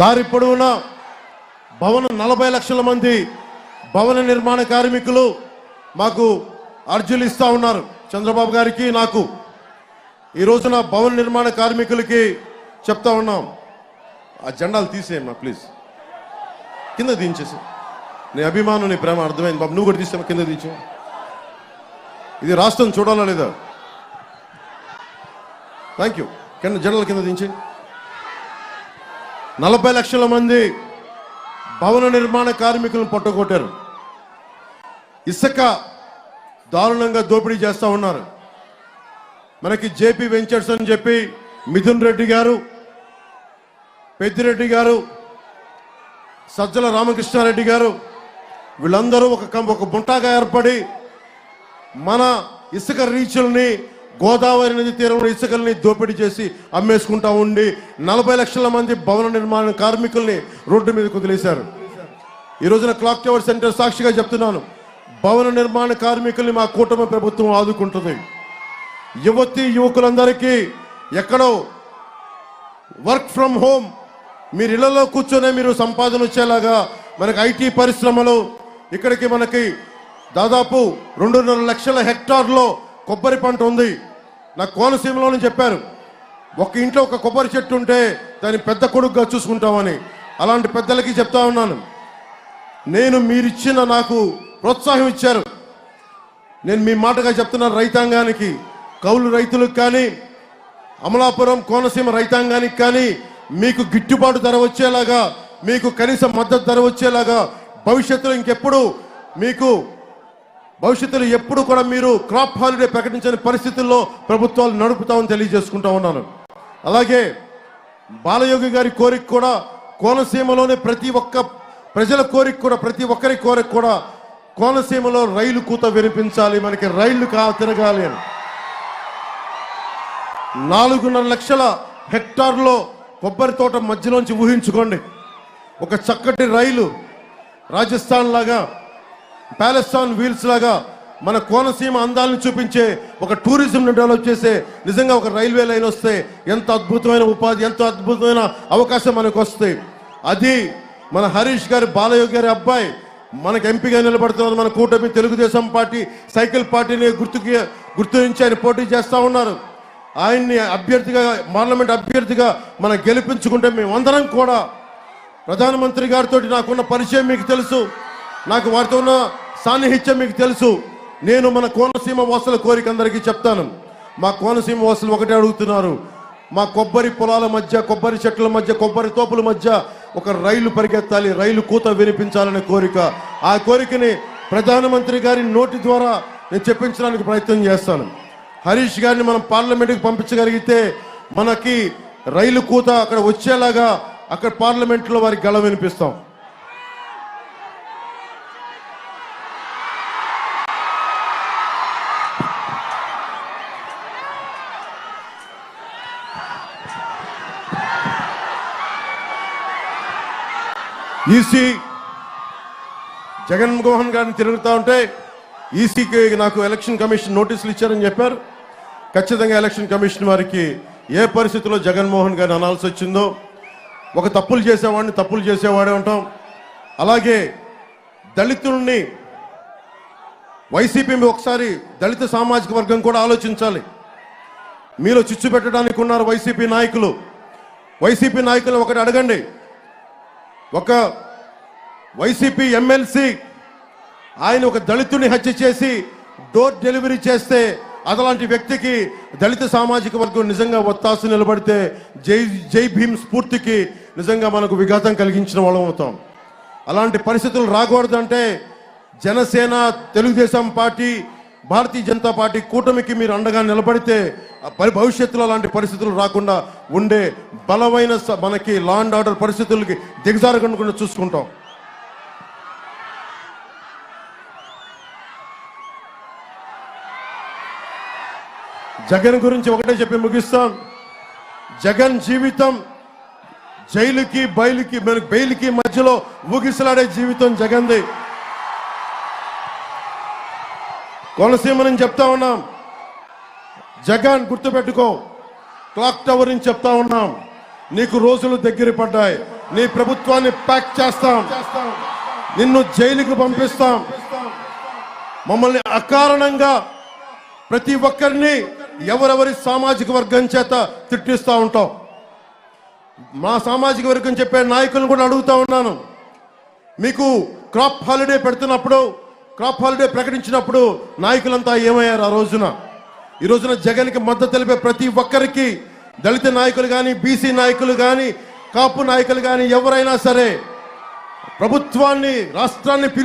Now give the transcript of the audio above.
దారి పొడవునా భవన నలభై లక్షల మంది భవన నిర్మాణ కార్మికులు మాకు అర్జీలు ఇస్తూ ఉన్నారు. చంద్రబాబు గారికి నాకు. ఈ రోజున భవన నిర్మాణ కార్మికులకి చెప్తా ఉన్నాం. ఆ జెండాలు తీసేయమ్మా ప్లీజ్. కింద దించేసి. నీ అభిమానం నీ ప్రేమ అర్థమైంది బాబు. నువ్వు కూడా తీసే కింద దించు. ఇది రాష్ట్రం చూడాలా లేదా? థ్యాంక్ యూ కింద జెండాల కింద దించి. నలభై లక్షల మంది భవన నిర్మాణ కార్మికులను పట్టుకొట్టారు. ఇసుక దారుణంగా దోపిడీ చేస్తూ ఉన్నారు. మనకి జేపీ వెంచర్స్ అని చెప్పి మిథున్ రెడ్డి గారు పెద్దిరెడ్డి గారు సజ్జల రామకృష్ణారెడ్డి గారు వీళ్ళందరూ ఒక ఒక బుంటాగా ఏర్పడి మన ఇసుక రీచుల్ని గోదావరి నది తీరంలో ఇసుకల్ని దోపిడీ చేసి అమ్మేసుకుంటా ఉండి నలభై లక్షల మంది భవన నిర్మాణ కార్మికుల్ని రోడ్డు మీద కుదిలేశారు ఈ రోజున క్లాక్ టవర్ సెంటర్ సాక్షిగా చెప్తున్నాను. భవన నిర్మాణ కార్మికుల్ని మా కూటమి ప్రభుత్వం ఆదుకుంటుంది. యువతి యువకులందరికీ ఎక్కడో వర్క్ ఫ్రమ్ హోమ్ మీరు ఇళ్ళలో కూర్చొనే మీరు సంపాదన వచ్చేలాగా మనకి ఐటీ పరిశ్రమలు ఇక్కడికి మనకి దాదాపు రెండున్నర లక్షల హెక్టార్లో కొబ్బరి పంట ఉంది. నాకు కోనసీమలోనే చెప్పారు. ఒక ఇంట్లో ఒక కొబ్బరి చెట్టు ఉంటే దాన్ని పెద్ద కొడుకుగా చూసుకుంటామని. అలాంటి పెద్దలకి చెప్తా ఉన్నాను. నేను మీరిచ్చిన నాకు ప్రోత్సాహం ఇచ్చారు. నేను మీ మాటగా చెప్తున్నాను రైతాంగానికి కౌలు రైతులకు కానీ అమలాపురం కోనసీమ రైతాంగానికి కానీ మీకు గిట్టుబాటు ధర వచ్చేలాగా మీకు కనీస మద్దతు ధర వచ్చేలాగా భవిష్యత్తులో ఇంకెప్పుడు మీకు భవిష్యత్తులో ఎప్పుడు కూడా మీరు క్రాప్ హాలిడే ప్రకటించని పరిస్థితుల్లో ప్రభుత్వాలు నడుపుతామని తెలియజేసుకుంటా ఉన్నాను. అలాగే బాలయోగి గారి కోరిక కూడా కోనసీమలోనే ప్రతి ఒక్క ప్రజల కోరిక కూడా ప్రతి ఒక్కరి కోరిక కూడా కోనసీమలో రైలు కూత వినిపించాలి మనకి రైళ్ళు కా తిరగాలి అని. నాలుగున్నర లక్షల హెక్టార్లో కొబ్బరి తోట మధ్యలోంచి ఊహించుకోండి. ఒక చక్కటి రైలు రాజస్థాన్ లాగా ప్యాలెస్టాన్ వీల్స్ లాగా మన కోనసీమ అందాలను చూపించే ఒక టూరిజంను డెవలప్ చేసే నిజంగా ఒక రైల్వే లైన్ వస్తే ఎంత అద్భుతమైన ఉపాధి ఎంత అద్భుతమైన అవకాశం మనకు వస్తాయి. అది మన హరీష్ గారి బాలయోగి గారి అబ్బాయి మనకు ఎంపీగా నిలబడుతున్నారు. మన కూటమి తెలుగుదేశం పార్టీ సైకిల్ పార్టీని గుర్తుకి గుర్తించి ఆయన పోటీ చేస్తూ ఉన్నారు. ఆయన్ని అభ్యర్థిగా పార్లమెంట్ అభ్యర్థిగా మనం గెలిపించుకుంటే మేమందరం కూడా ప్రధానమంత్రి గారితో నాకున్న పరిచయం మీకు తెలుసు. నాకు వారితో ఉన్న సాన్నిహిత్యం మీకు తెలుసు. నేను మన కోనసీమ వాసుల కోరిక అందరికీ చెప్తాను. మా కోనసీమ వాసులు ఒకటే అడుగుతున్నారు. మా కొబ్బరి పొలాల మధ్య కొబ్బరి చెట్ల మధ్య కొబ్బరి తోపుల మధ్య ఒక రైలు పరిగెత్తాలి రైలు కూత వినిపించాలనే కోరిక. ఆ కోరికని ప్రధానమంత్రి గారి నోటి ద్వారా నేను చెప్పించడానికి ప్రయత్నం చేస్తాను. హరీష్ గారిని మనం పార్లమెంట్కి పంపించగలిగితే మనకి రైలు కూత అక్కడ వచ్చేలాగా అక్కడ పార్లమెంట్లో వారికి గళ వినిపిస్తాం. ఈసీ జగన్మోహన్ గారిని తిరుగుతూ ఉంటే ఈసీకి నాకు ఎలక్షన్ కమిషన్ నోటీసులు ఇచ్చారని చెప్పారు. ఖచ్చితంగా ఎలక్షన్ కమిషన్ వారికి ఏ పరిస్థితిలో జగన్మోహన్ గారిని అనాల్సి వచ్చిందో ఒక తప్పులు చేసేవాడిని తప్పులు చేసేవాడే ఉంటాం. అలాగే దళితుల్ని వైసీపీ ఒకసారి దళిత సామాజిక వర్గం కూడా ఆలోచించాలి. మీలో చిచ్చు పెట్టడానికి ఉన్నారు వైసీపీ నాయకులు. వైసీపీ నాయకులు ఒకటి అడగండి. ఒక వైసీపీ ఎమ్మెల్సీ ఆయన ఒక దళితుని హత్య చేసి డోర్ డెలివరీ చేస్తే అదలాంటి వ్యక్తికి దళిత సామాజిక వర్గం నిజంగా ఒత్తాసు నిలబడితే జై జై భీమ్ స్ఫూర్తికి నిజంగా మనకు విఘాతం కలిగించిన వాళ్ళం అవుతాం. అలాంటి పరిస్థితులు రాకూడదంటే జనసేన తెలుగుదేశం పార్టీ భారతీయ జనతా పార్టీ కూటమికి మీరు అండగా నిలబడితే భవిష్యత్తులో అలాంటి పరిస్థితులు రాకుండా ఉండే బలమైన మనకి లా అండ్ ఆర్డర్ పరిస్థితులకి దిగజారకుండా చూసుకుంటాం. జగన్ గురించి ఒకటే చెప్పి ముగిస్తాం. జగన్ జీవితం జైలుకి బయలుకి బెయిల్కి మధ్యలో ఊగిసలాడే జీవితం జగన్ది. కోనసీమ నుంచి చెప్తా ఉన్నాం. జగన్ గుర్తుపెట్టుకో క్లాక్ టవర్ నుంచి చెప్తా ఉన్నాం. నీకు రోజులు దగ్గర పడ్డాయి. నీ ప్రభుత్వాన్ని ప్యాక్ చేస్తాం. నిన్ను జైలుకు పంపిస్తాం. మమ్మల్ని అకారణంగా ప్రతి ఒక్కరిని ఎవరెవరి సామాజిక వర్గం చేత తిట్టిస్తూ ఉంటాం. మా సామాజిక వర్గం చెప్పే నాయకులను కూడా అడుగుతా ఉన్నాను. మీకు క్రాప్ హాలిడే పెడుతున్నప్పుడు క్రాప్ హాలిడే ప్రకటించినప్పుడు నాయకులంతా ఏమయ్యారు ఆ రోజున? ఈ రోజున జగన్కి మద్దతు తెలిపే ప్రతి ఒక్కరికి దళిత నాయకులు కానీ బీసీ నాయకులు కానీ కాపు నాయకులు కానీ ఎవరైనా సరే ప్రభుత్వాన్ని రాష్ట్రాన్ని పిలిచి